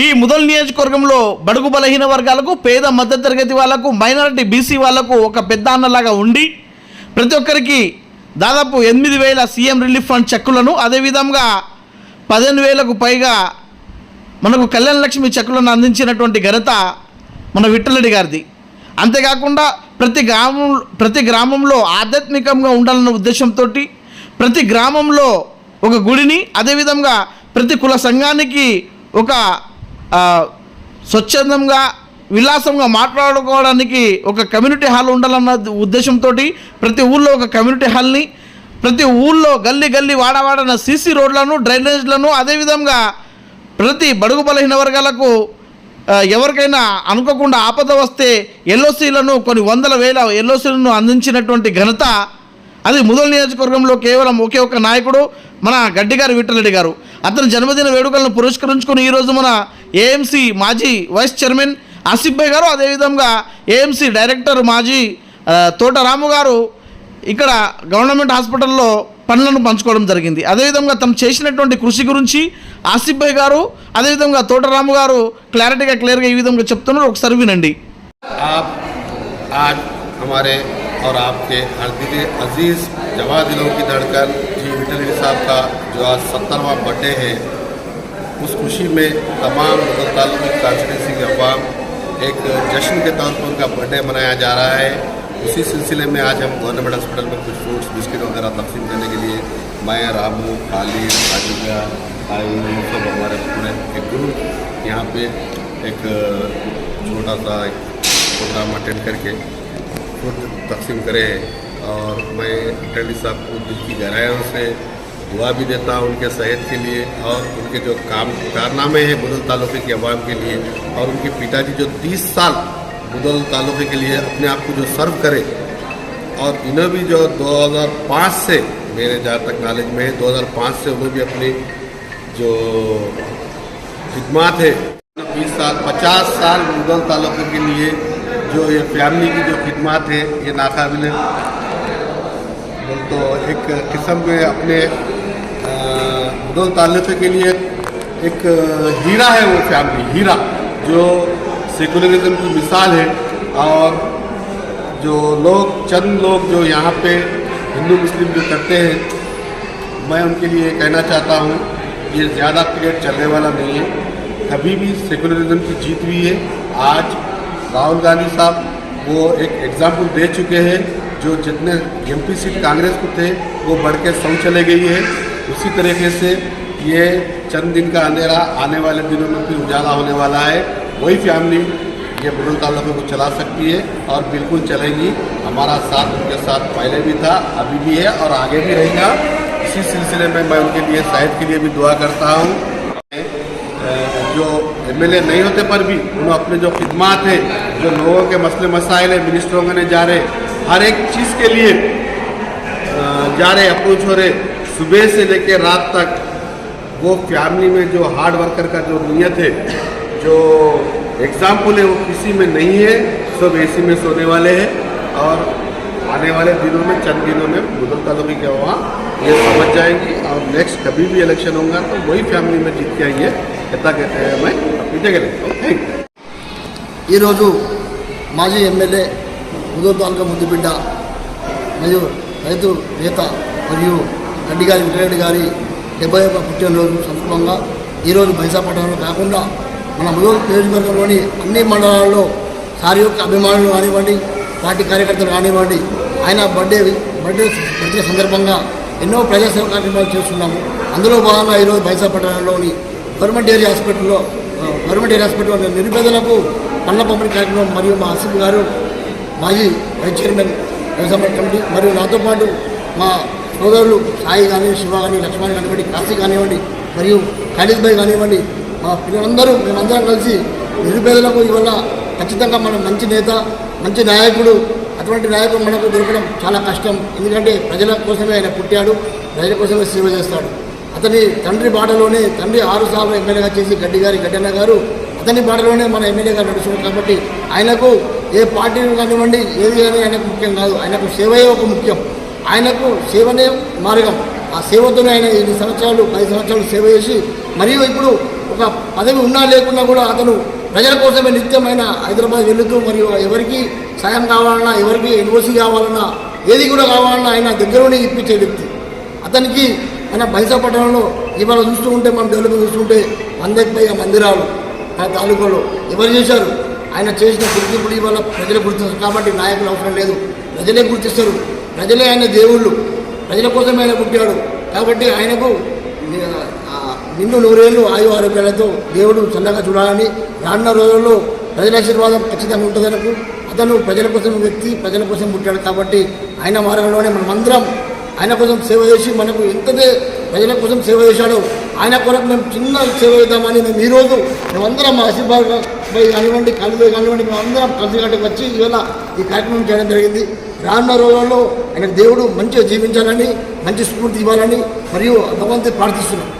ఈ ముదల్ నియోజకవర్గంలో బడుగు బలహీన వర్గాలకు పేద మధ్యతరగతి వాళ్ళకు మైనారిటీ బీసీ వాళ్ళకు ఒక పెద్ద అన్నలాగా ఉండి ప్రతి ఒక్కరికి దాదాపు ఎనిమిది వేల సీఎం రిలీఫ్ ఫండ్ చెక్కులను అదేవిధంగా పదిహేను వేలకు పైగా మనకు కళ్యాణ లక్ష్మి చెక్కులను అందించినటువంటి ఘనత మన విఠలరెడ్డి గారిది. అంతేకాకుండా ప్రతి గ్రామం ప్రతి గ్రామంలో ఆధ్యాత్మికంగా ఉండాలన్న ఉద్దేశంతో ప్రతి గ్రామంలో ఒక గుడిని అదేవిధంగా ప్రతి కుల సంఘానికి ఒక స్వచ్ఛందంగా విలాసంగా మాట్లాడుకోవడానికి ఒక కమ్యూనిటీ హాల్ ఉండాలన్న ఉద్దేశంతో ప్రతి ఊళ్ళో ఒక కమ్యూనిటీ హాల్ని ప్రతి ఊళ్ళో గల్లీ గల్లీ వాడవాడన సీసీ రోడ్లను డ్రైనేజ్లను అదేవిధంగా ప్రతి బడుగు బలహీన వర్గాలకు ఎవరికైనా అనుకోకుండా ఆపద వస్తే ఎల్ఓసీలను కొన్ని వందల వేల ఎల్ఓసీలను అందించినటువంటి ఘనత అది ముదల్ నియోజకవర్గంలో కేవలం ఒకే ఒక నాయకుడు మన గడ్డిగారు విఠలరెడ్డి గారు. అతని జన్మదిన వేడుకలను పురస్కరించుకుని ఈరోజు మన ఏఎంసీ మాజీ వైస్ చైర్మన్ ఆసిఫ్ భాయ్ గారు అదేవిధంగా ఏఎంసీ డైరెక్టర్ మాజీ ఆ, తోట రాము గారు ఇక్కడ గవర్నమెంట్ హాస్పిటల్లో పనులను పంచుకోవడం జరిగింది అదేవిధంగా తను చేసినటువంటి కృషి గురించి ఆసిఫ్ భాయ్ గారు అదేవిధంగా తోటరాము గారు క్లారిటీగా క్లియర్గా ఈ విధంగా చెప్తున్నారు ఒకసారి వినండి आप आज हमारे और आपके हरदिल अजीज़ जवा दिलों की धड़कन जी विटलरी साहब का जो आज सत्तरवा बर्थडे है उस खुशी में तमाम कॉन्स्टिट्यूंसी के अवाम एक जश्न के तौर पर उनका बर्थडे मनाया जा रहा है। उसी सिलसिले में आज हम गवर्नमेंट हॉस्पिटल में कुछ फ्रूट्स, बिस्किट वगैरह तकसीम करने के लिए मैं रामू, खालिद आजिजा आई सब हमारे पूरे एक ग्रुप यहाँ पे एक छोटा सा एक प्रोग्राम अटेंड करके खुद तकसीम करे। और मैं टेली साहब को दिल की गहराइयों से दुआ भी देता हूँ उनके सेहत के लिए और उनके जो काम कारनामे हैं बुदल तालुके की अवाम के लिए और उनके पिताजी जो 30 साल बुदल तालुके के लिए अपने आप को जो सर्व करे और इन्हें भी जो 2005 से मेरे जहाँ तक नॉलेज में है 2005 से उन्हें भी अपनी जो खिदमात है, बीस साल, पचास साल बुदल तालुके के लिए जो ये फैमिली की जो खिदमात है, ये नाकाबिल तो एक किस्म में अपने मुगल तालुके के लिए एक हीरा है वो फैमिली हीरा, जो सेकुलरिज्म की मिसाल है और जो लोग, चंद लोग जो यहाँ पे हिंदू, मुस्लिम जो करते हैं, मैं उनके लिए कहना चाहता हूँ, ये ज़्यादा पीरियड चलने वाला नहीं है। कभी भी सेकुलरिज्म की जीत हुई है। आज राहुल गांधी साहब वो एक एग्ज़ाम्पल दे चुके हैं, जो जितने एमपी सीट कांग्रेस को थे, वो बढ़ के सौ चले गई है। उसी तरीके से ये चंद दिन का अंधेरा आने वाले दिनों में फिर उजाला होने वाला है। वही फैमिली ये बुरुल तालुके को चला सकती है और बिल्कुल चलेगी। हमारा साथ उनके साथ पहले भी था, अभी भी है और आगे भी रहेगा। इसी सिलसिले में मैं उनके लिए शायद के लिए भी दुआ करता हूँ। जो एमएलए नहीं होते पर भी उन्होंने अपने जो खिदमात है, जो लोगों के मसले मसाइल है मिनिस्टरों के जा रहे, हर एक चीज़ के लिए जा रहे अप्रोच हो रहे सुबह से लेकर रात तक वो फैमिली में जो हार्ड वर्कर का जो नीयत है जो एग्जाम्पल है वो किसी में नहीं है सब एसी में सोने वाले हैं और आने वाले दिनों में चंद दिनों में बुजुर्ग तालुके के वहाँ ये समझ जाएंगी और नेक्स्ट कभी भी इलेक्शन होगा तो वही फैमिली में जीत के आएंगे इतना कहते हैं मैं अपनी जगह लेता हूँ थैंक यू ఈరోజు మాజీ ఎమ్మెల్యే ముదూరు తాలూకా ముద్దుబిడ్డ మరియు రైతు నేత మరియు గడ్డిగారి వెంకటరెడ్డి గారి డెబ్బై ఒక పుట్టినరోజు సందర్భంగా ఈరోజు బైసా కాకుండా మన ముదూరు నియోజకవర్గంలోని అన్ని మండలాల్లో సారి యొక్క అభిమానులు కానివ్వండి పార్టీ కార్యకర్తలు కానివ్వండి ఆయన బర్త్డే బర్త్డే బర్త్డే సందర్భంగా ఎన్నో ప్రజాసేవ కార్యక్రమాలు చేస్తున్నాము. అందులో భాగంగా ఈరోజు బైసా పట్టణంలోని గవర్నమెంట్ ఏరియా హాస్పిటల్లో గవర్నమెంట్ ఏరియా హాస్పిటల్లో నిరుపేదలకు పండ్ల పంపిణీ కార్యక్రమం మరియు మా అసిఫ్ గారు మాజీ వైస్ చైర్మన్ వ్యవసాయ కమిటీ మరియు నాతో పాటు మా సోదరులు సాయి కానీ శివ కానీ లక్ష్మణ్ కానివ్వండి కాశీ కానివ్వండి మరియు ఖాళీద్ భాయ్ కానివ్వండి మా పిల్లలందరూ మేమందరం కలిసి నిరుపేదలకు ఇవాళ ఖచ్చితంగా మనం మంచి నేత మంచి నాయకుడు అటువంటి నాయకుడు మనకు దొరకడం చాలా కష్టం. ఎందుకంటే ప్రజల కోసమే ఆయన పుట్టాడు ప్రజల కోసమే సేవ చేస్తాడు. అతని తండ్రి బాటలోనే తండ్రి ఆరు సార్లు ఎమ్మెల్యేగా చేసి గడ్డి గారి గడ్డన్న గారు అతని బాటలోనే మన ఎమ్మెల్యేగా నడుస్తున్నాడు కాబట్టి ఆయనకు ఏ పార్టీని కానివ్వండి ఏది కానీ ఆయనకు ముఖ్యం కాదు. ఆయనకు సేవయే ఒక ముఖ్యం. ఆయనకు సేవనే మార్గం. ఆ సేవతోనే ఆయన ఎన్ని సంవత్సరాలు పది సంవత్సరాలు సేవ చేసి మరియు ఇప్పుడు ఒక పదవి ఉన్నా లేకున్నా కూడా అతను ప్రజల కోసమే నిత్యమైన హైదరాబాద్ వెళుతూ మరియు ఎవరికి సాయం కావాలన్నా ఎవరికి ఎన్ఓసి కావాలన్నా ఏది కూడా కావాలన్నా ఆయన దగ్గరుండి ఇప్పించే వ్యక్తి. అతనికి మన బైసా పట్టణంలో ఇవాళ చూస్తూ ఉంటే మనం డెవలప్మెంట్ చూస్తుంటే వందకి పైగా మందిరాలు మన తాలూకాలో ఎవరు చేశారు? ఆయన చేసిన గుర్తింపులు ఇవాళ ప్రజలు గుర్తిస్తారు. కాబట్టి నాయకులు అవసరం లేదు. ప్రజలే గుర్తిస్తారు. ప్రజలే ఆయన దేవుళ్ళు. ప్రజల కోసం ఆయన పుట్టాడు. కాబట్టి ఆయనకు నిన్ను నూరేళ్ళు ఆయు ఆరోగ్యాలతో దేవుడు చల్లగా చూడాలని రానున్న రోజుల్లో ప్రజల ఆశీర్వాదం ఖచ్చితంగా ఉంటుందనకు అతను ప్రజల కోసం వ్యక్తి ప్రజల కోసం పుట్టాడు కాబట్టి ఆయన మార్గంలోనే మనమందరం ఆయన కోసం సేవ చేసి మనకు ఎంతదే ప్రజల కోసం సేవ చేశాడో ఆయన కొరకు మేము చిన్న సేవ చేద్దామని మేము ఈరోజు మేమందరం ఆశీర్వాదం పోయి కానివ్వండి కలిపి కానివ్వండి మేమందరం కలిసికట్టుకు వచ్చి ఇవాళ ఈ కార్యక్రమం చేయడం జరిగింది. రానున్న రోజుల్లో ఆయన దేవుడు మంచిగా జీవించాలని మంచి స్ఫూర్తి ఇవ్వాలని మరియు భగవంతుని ప్రార్థిస్తున్నాం.